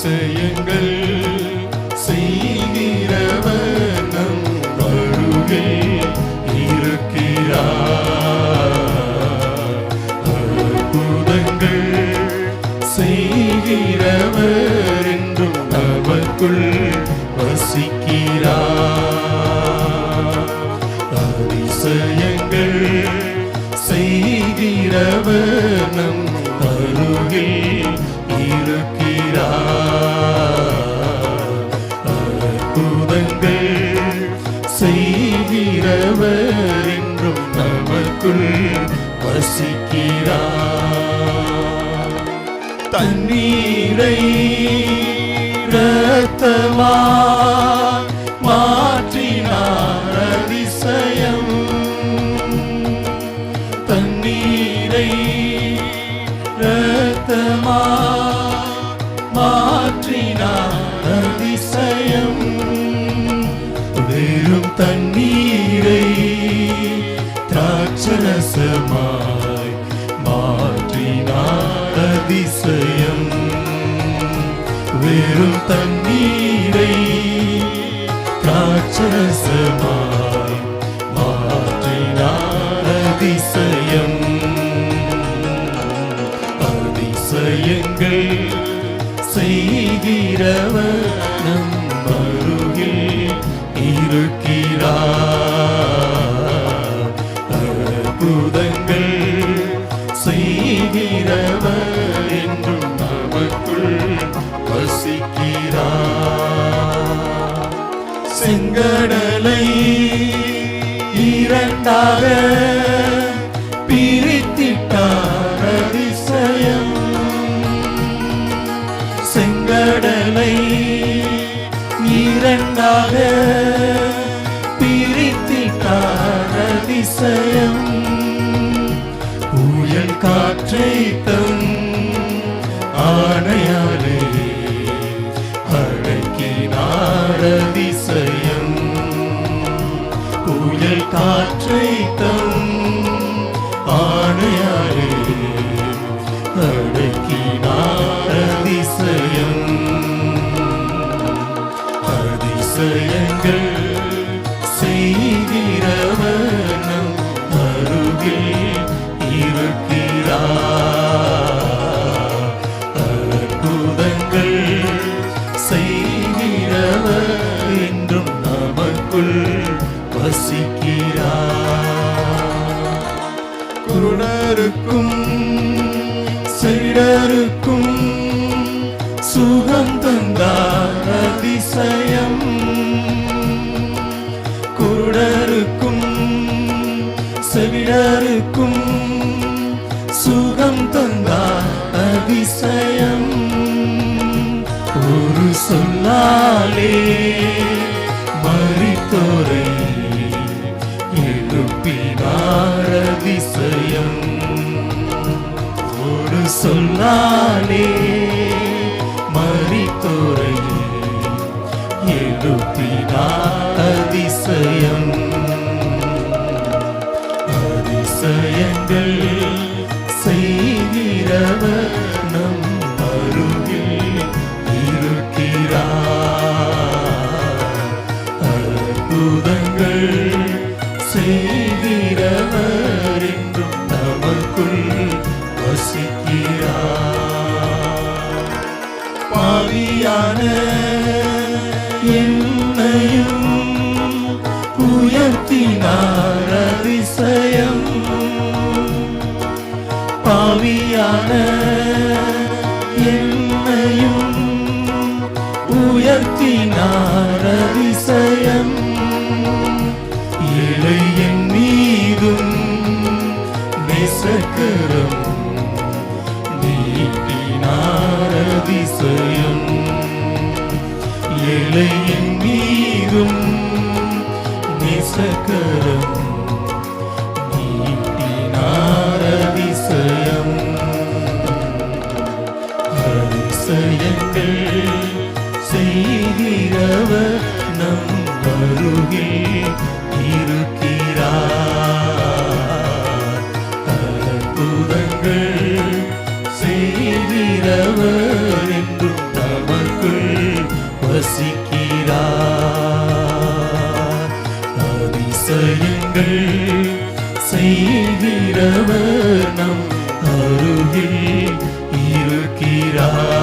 அதிசயங்கள் செய்கிறவர் நம் வருகை இருக்கிறார் அற்புதங்கள் செய்கிறவர் என்றும் அவர்க்குள் வசிக்கிறார். செய்கிறவர் தண்ணீரை ரத்தமா மாற்றினார் அதிசயம். தண்ணீரை ரத்தமா மாற்றினார் அதிசயம். வெறும் தண்ணீரை திராட்சரசமா வெறும் தண்ணீரை திராட்சரசமாய் மாற்றினார் அதிசயம் அதிசயங்கள் செய்கிறவர் நம் அருகில் இருக்கிறார் அற்புதங்கள் செங்கடலை இரண்டாக பிரித்திட்டார் அதிசயம். செங்கடலை இரண்டாக பிரித்திட்டார் அதிசயம். புயல் காற்றை தரும் காற்றை தம் ஆணையாலே அடக்கினார் அதிசயம். அதிசயங்கள் சீடருக்கும் சீடருக்கும் சுகம் தந்தார் அதிசயம். குருடருக்கும் செவிடருக்கும் சுகம் தந்தார் அதிசயம். ஒரு சொல்லாலே சொல்லாலே மறித்தோரை எழுப்பினார் அதிசயம். அதிசயங்கள் செய்கிறவர் நம் அருகில் இருக்கிறார். அற்புதங்கள் செய் உயர்த்தினார் அதிசயம் இலை மீதும் நேசக்கரம். நீட்டினாரதிசயம் அதிசயம் மீதும் நேசக்கரம். செய்கிறவர் நம் அருகில் இருக்கிறார்.